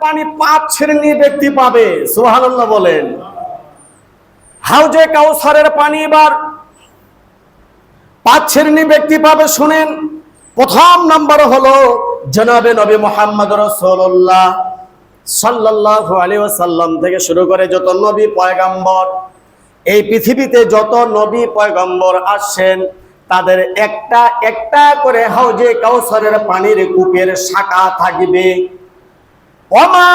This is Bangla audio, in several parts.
পানি পাঁচ শ্রেণি ব্যক্তি পাবে, সুবহানাল্লাহ বলেন। হাউজে কাউসারের পানি এবার পাঁচ শ্রেণি ব্যক্তি পাবে, শুনেন। প্রথম নম্বর হলো জনাবে নবী মোহাম্মদ রসুল্লাহ সাল্লাল্লাহু আলাইহি ওয়াসাল্লাম থেকে শুরু করে যত নবী পয়গাম্বর, এই পৃথিবীতে যত নবী পয়গম্বর আসছেন, তাদের একটা একটা করে হাউজে কাউসারের পানির কূপের শাখা থাকবে। وما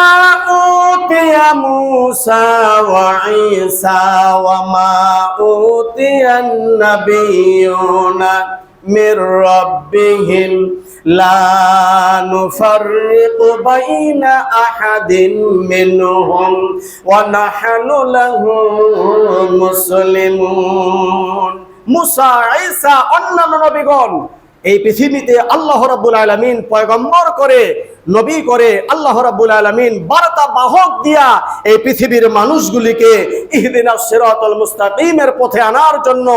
أوتي موسى وعيسى وما أوتي النبيون من ربهم لا نفرق بين أحد منهم ونحن له مسلمون মুসা ঈসা অন্যান্য নবীগণ এই পৃথিবীতে আল্লাহ রাব্বুল আলামিন পয়গম্বর করে নবী করে আল্লাহ রাব্বুল আলামিন বার্তা বাহক দিয়া এই পৃথিবীর মানুষগুলিকে ইহদিনাস সিরাতাল মুস্তাকিমের পথে আনার জন্য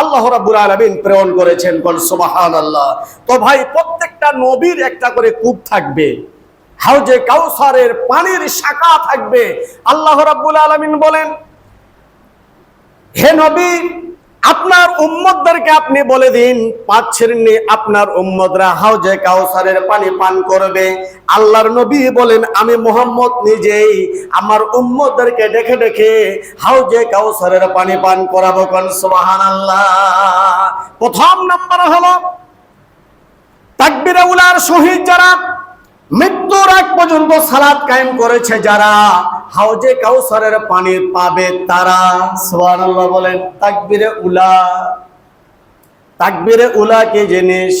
আল্লাহ রাব্বুল আলামিন প্রেরণ করেছেন। কোন সুবহানাল্লাহ। তো ভাই, প্রত্যেকটা নবীর একটা করে কূপ থাকবে। হাউজে কাউসারের পানির শাখা থাকবে। আল্লাহ রাব্বুল আলামিন বলেন, হে নবী আপনার উম্মতদেরকে আপনি বলে দিন, পাঁচ শ্রেণি আপনার উম্মতরা হাউজে কাউসারের পানি পান করবে। আল্লাহর নবী বলেন, আমি মোহাম্মদ নিজেই, আমার উম্মতদেরকে ডেকে ডেকে হাউজে কাউসারের পানি পান করাবো কোন? সুবহানাল্লাহ। প্রথম নাম্বার হলো, তাকবিরে উলার শহীদ যারা, মৃত্যুর আগ পর্যন্ত সালাত কায়েম করেছে যারা হাউজে কাউসারের পানি পাবে তারা। সুবহানাল্লাহ বলেন, তাকবিরে উলা। তাকবিরে উলা কে জিনিস?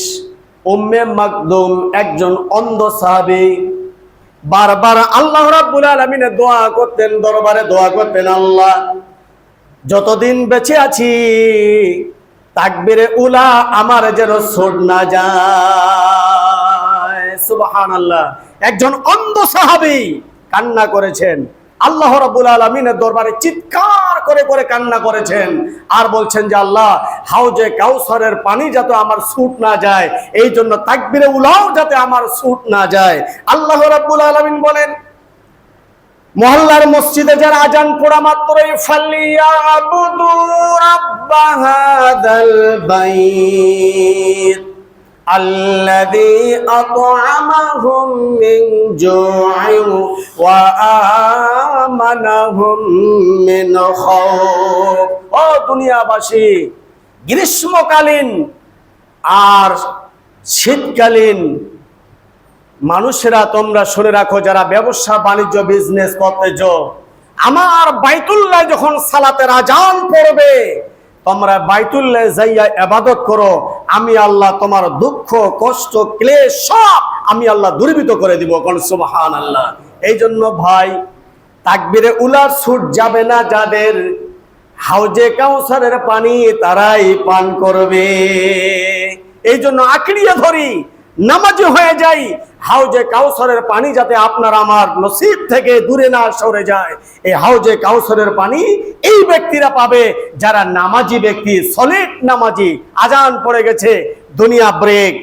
উম্মে মাকদুম একজন অন্ধ সাহাবী। বারবার আল্লাহ রাব্বুল আলামিনের দোয়া করতেন, দরবারে দোয়া করতেন আল্লাহ, যতদিন বেঁচে আছি, তাকবিরে উলা আমার যেন সোড না যায়। সুবাহান আল্লাহ একজন অন্ধ সাহাবী কান্না করেছেন। আল্লাহ রাব্বুল আলামিনের দরবারে চিৎকার করে করে কান্না করেছেন। আর বলছেন যে, আল্লাহ, হাউজে কাউসারের পানি যাতে আমার সুট না যায়, এই জন্য তাকবিরে উলাও যাতে আমার সুট না যায়। আল্লাহ রাব্বুল আলামিন বলেন, মহল্লার মসজিদে যারা আজান পড়া মাত্রই হাদাল বাইত। الذي أطعمهم من جوع وآمنهم من خوف ও দুনিয়াবাসী গ্রীষ্মকালীন আর শীতকালীন মানুষেরা তোমরা শুনে রাখো যারা ব্যবসা বাণিজ্য বিজনেস করতেছ আমার বাইতুল্লাহ যখন সালাতের আজান পড়বে তোমরা বাইতুল্লাহ যাইয়া এবাদত করো আমি আল্লাহ তোমার দুঃখ, কষ্ট ক্লে সব আমি আল্লাহ দূরীভূত করে দিব কোন সুবহান আল্লাহ এই জন্য ভাই, তাকবিরে উলার ছুট যাবে না যাদের। হাউজে কাউসারের পানি তারাই পান করবে। এই জন্য আঁকড়িয়ে ধরি নামাজি হয়ে যাই, হাউজে কাউসরের পানি যাতে আপনার আমার নসিব থেকে দূরে না সরে যায়। এই হাউজে কাউসরের পানি এই ব্যক্তিরা পাবে যারা নামাজি ব্যক্তি, সলিড নামাজি। আজান পড়ে গেছে, দুনিয়া ব্রেক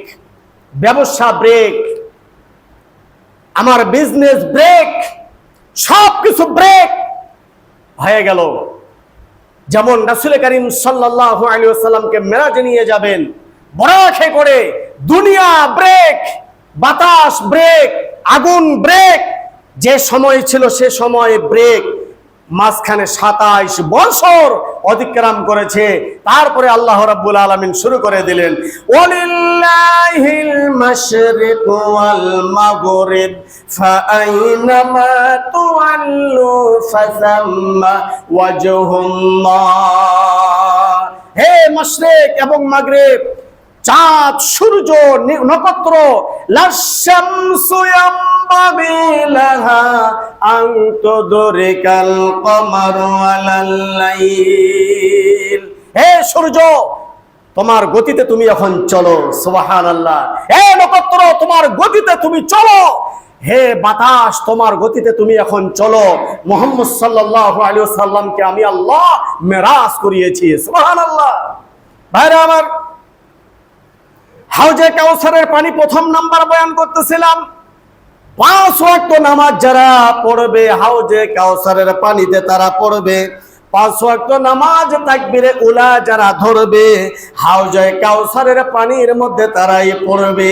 ব্যবসা ব্রেক আমার বিজনেস ব্রেক সব কিছু ব্রেক হয়ে গেল। যেমন রাসুল করিম সাল্লাহ আলী সাল্লামকে মেরাজে নিয়ে যাবেন, বরাখে করে দুনিয়া ব্রেক, বাতাস ব্রেক, আগুন ব্রেক, যে সময় ছিল সে সময় ব্রেক। মাঝখানে সাতাইশ বছর অতিক্রম করেছে। তারপরে আল্লাহ রাব্বুল আলামিন শুরু করে দিলেন হে মাশরিক এবং মাগরিব চাঁদ, সূর্য নক্ষত্র হে সূর্য, তোমার গতিতে তুমি এখন চলো, সুবহানাল্লাহ। হে নক্ষত্র, তোমার গতিতে তুমি চলো। হে বাতাস, তোমার গতিতে তুমি এখন চলো। মোহাম্মদ সাল্লাল্লাহু আলাইহি সাল্লামকে আমি আল্লাহ মেরাজ করিয়েছি, সুবহানাল্লাহ। ভাইরা আমার হাউজে কাউসারের পানি প্রথম নাম্বার বয়ান করতেছিলাম। পাঁচ ওয়াক্ত নামাজ যারা পড়বে, হাউজে কাউসারের পানিতে তারা পড়বে। পাঁচ ওয়াক্ত নামাজ তাকবিরে উলা যারা ধরবে, হাউজে কাউসারের পানির মধ্যে তারাই পড়বে।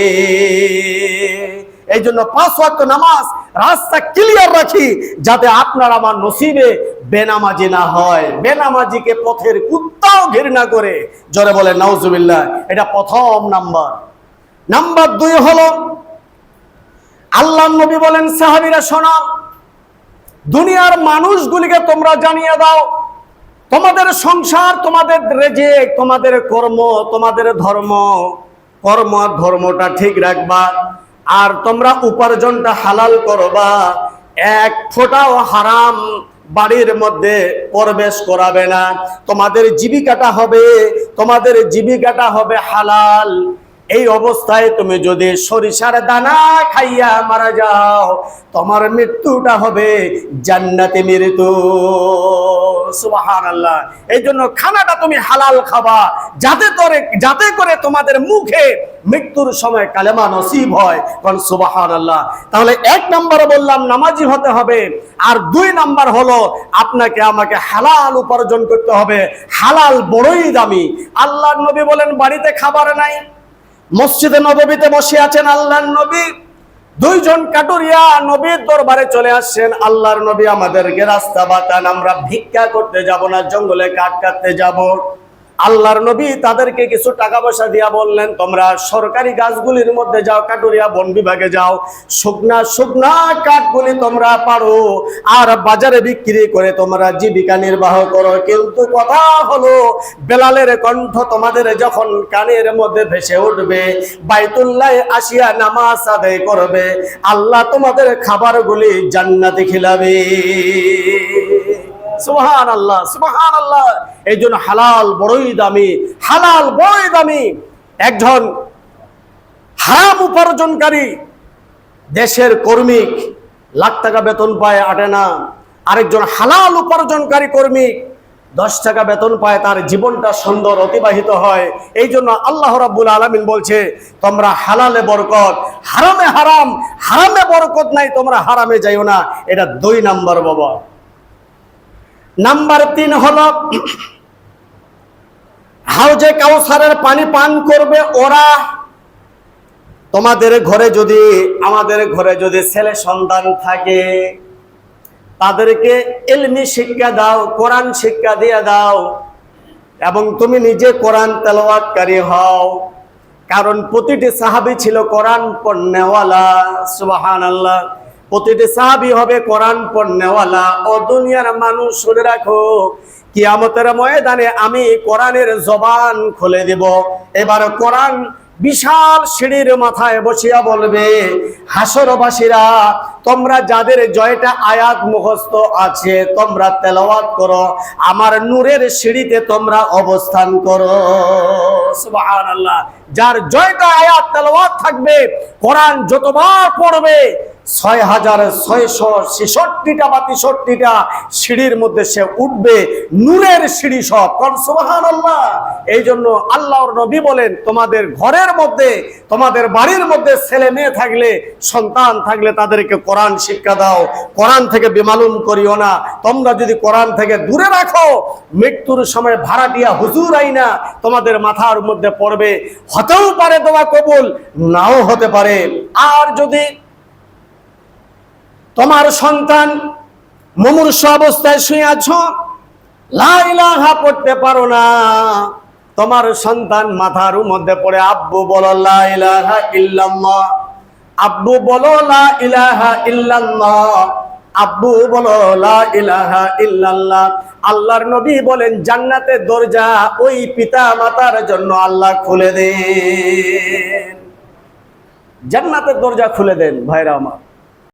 এই জন্য পাঁচ ওয়াক্ত নামাজ রাস্তা ক্লিয়ার রাখি, যাতে আপনার আমার নসিবে বেনামাজি না হয়। বেনামাজিকে পথের কুত্তাও ঘৃণা করে। জোরে বলে নাউজুবিল্লাহ, এটা প্রথম নাম্বার। নাম্বার দুই হলো আল্লাহ নবী বলেন, সাহাবিরা, শোনা, দুনিয়ার মানুষগুলিকে তোমরা জানিয়ে দাও, তোমাদের সংসার, তোমাদের রেজে, তোমাদের কর্ম, তোমাদের ধর্ম, কর্ম ধর্মটা ঠিক রাখবা। আর তোমরা উপার্জনটা হালাল করবা। এক ফোটাও হারাম বাড়ির মধ্যে প্রবেশ করাবে না। তোমাদের জীবিকাটা হবে, তোমাদের জীবিকাটা হবে হালাল। এই অবস্থায় তুমি যদি সরিষার দানা খাইয়া মারা যাও, তোমার মৃত্যুটা হবে জান্নাতে মৃত্যু। সুবাহান আল্লাহ এই জন্য খানাটা তুমি হালাল খাবা। যাতে করে যাতে করে তোমাদের মুখে মৃত্যুর সময় কালেমা নসিব হয়। কারণ সুবাহান আল্লাহ তাহলে এক নম্বর বললাম, নামাজি হতে হবে। আর দুই নাম্বার হলো, আপনাকে আমাকে হালাল উপার্জন করতে হবে। হালাল বড়ই দামি। আল্লাহ নবী বলেন, বাড়িতে খাবার নাই। মসজিদে নববীতে বসে আছেন আল্লাহর নবী। দুইজন কাটুরিয়া নবীর দরবারে চলে আসছেন, আল্লাহর নবী আমাদেরকে রাস্তা বাতান, আমরা ভিক্ষা করতে যাব না, জঙ্গলে কাট কাটতে যাব। আল্লাহর নবী তাদেরকে কিছু টাকা পয়সা দিয়া বললেন, তোমরা সরকারি গাছগুলির মধ্যে যাও, কাটুরিয়া বন বিভাগে যাও। শুকনা শুকনা কাঠগুলি তোমরা পারো আর বাজারে বিক্রি করে তোমরা জীবিকা নির্বাহ করো। কিন্তু কথা হলো, বেলালের কণ্ঠ তোমাদের যখন কানের মধ্যে ভেসে উঠবে, বাইতুল্লাহ আসিয়া নামাজ আদায় করবে, আল্লাহ তোমাদের খাবারগুলি জান্নাতে খিলাবে। সুবহান আল্লাহ সুবহান আল্লাহ এই জন্য হালাল বড়ই দামি, হালাল বড়ই দামি একজন হারাম উপার্জনকারী দেশের কর্মিক লাখ টাকা বেতন পায়, আটে না। আরেকজন হালাল উপার্জনকারী কর্মিক দশ টাকা বেতন পায়, তার জীবনটা সুন্দর অতিবাহিত হয়। এই জন্য আল্লাহ রাব্বুল আলামিন বলছে, তোমরা হালালে বরকত, হারামে হারাম, হারামে বরকত নাই, তোমরা হারামে যাইও না। এটা দুই নাম্বার বাবা। নাম্বার তিন হলো হাউজে কাউসারের পানি পান করবে ওরা? তোমাদের ঘরে যদি, আমাদের ঘরে যদি ছেলে সন্তান থাকে, তাদেরকে এলমি শিক্ষা দাও, কোরআন শিক্ষা দিয়ে দাও, এবং তুমি নিজে কোরআন তেলাওয়াতকারী হও। কারণ প্রতিটি সাহাবী ছিল কোরআন পড়নেওয়ালা সুবাহান আল্লাহ প্রতিটি সাহাবী হবে কোরআন পড়নেওয়ালা ও দুনিয়ার মানুষ শুনে রাখো কি কিয়ামতের ময়দানে আমি কোরআনের জবান খুলে দেব। এবার কোরআন বিশাল সিঁড়ির মাথায় বসিয়া বলবে, হাসরবাসীরা, তোমরা যাদের জয়টা আয়াত মুখস্থ আছে, তোমরা তেলাওয়াত করো, আমার নূরের সিঁড়িতে তোমরা অবস্থান করো। সুবহানাল্লাহ। যার জয়টা আয়াত, তেলাওয়াত থাকবে, কোরআন যতবার পড়বে ছয় হাজার ছয়শো ছেষট্টিটা বা তেষট্টিটা সিঁড়ির মধ্যে সে উঠবে, নূরের সিঁড়ি সব। কারণ আল্লাহ এই জন্য আল্লাহর নবী বলেন, তোমাদের ঘরের মধ্যে, তোমাদের বাড়ির মধ্যে ছেলে মেয়ে থাকলে, সন্তান থাকলে তাদেরকে কোরআন শিক্ষা দাও। কোরআন থেকে বিমালুম করিও না। তোমরা যদি কোরআন থেকে দূরে রাখো, মৃত্যুর সময় ভাড়াটিয়া হুজুর আইনা তোমাদের মাথার মধ্যে পড়বে। হতেও পারে তোমার কবুল, নাও হতে পারে। আর যদি তোমার সন্তান মুমূর্ষ অবস্থায় শুয়ে আছো লাইলাহা পড়তে পারো না। তোমার সন্তান মাথার মধ্যে পড়ে, আব্বু বলো লাইলাহা ইল্লাল্লাহ। আব্বু বলো, লা ইলাহা ইল্লাল্লাহ। আব্বু বলো, লা ইলাহা ইল্লাল্লাহ। আল্লাহর নবী বলেন, জান্নাতে দরজা ওই পিতা মাতার জন্য আল্লাহ খুলে দেন। জান্নাতের দরজা খুলে দেন, ভাইরা আমার।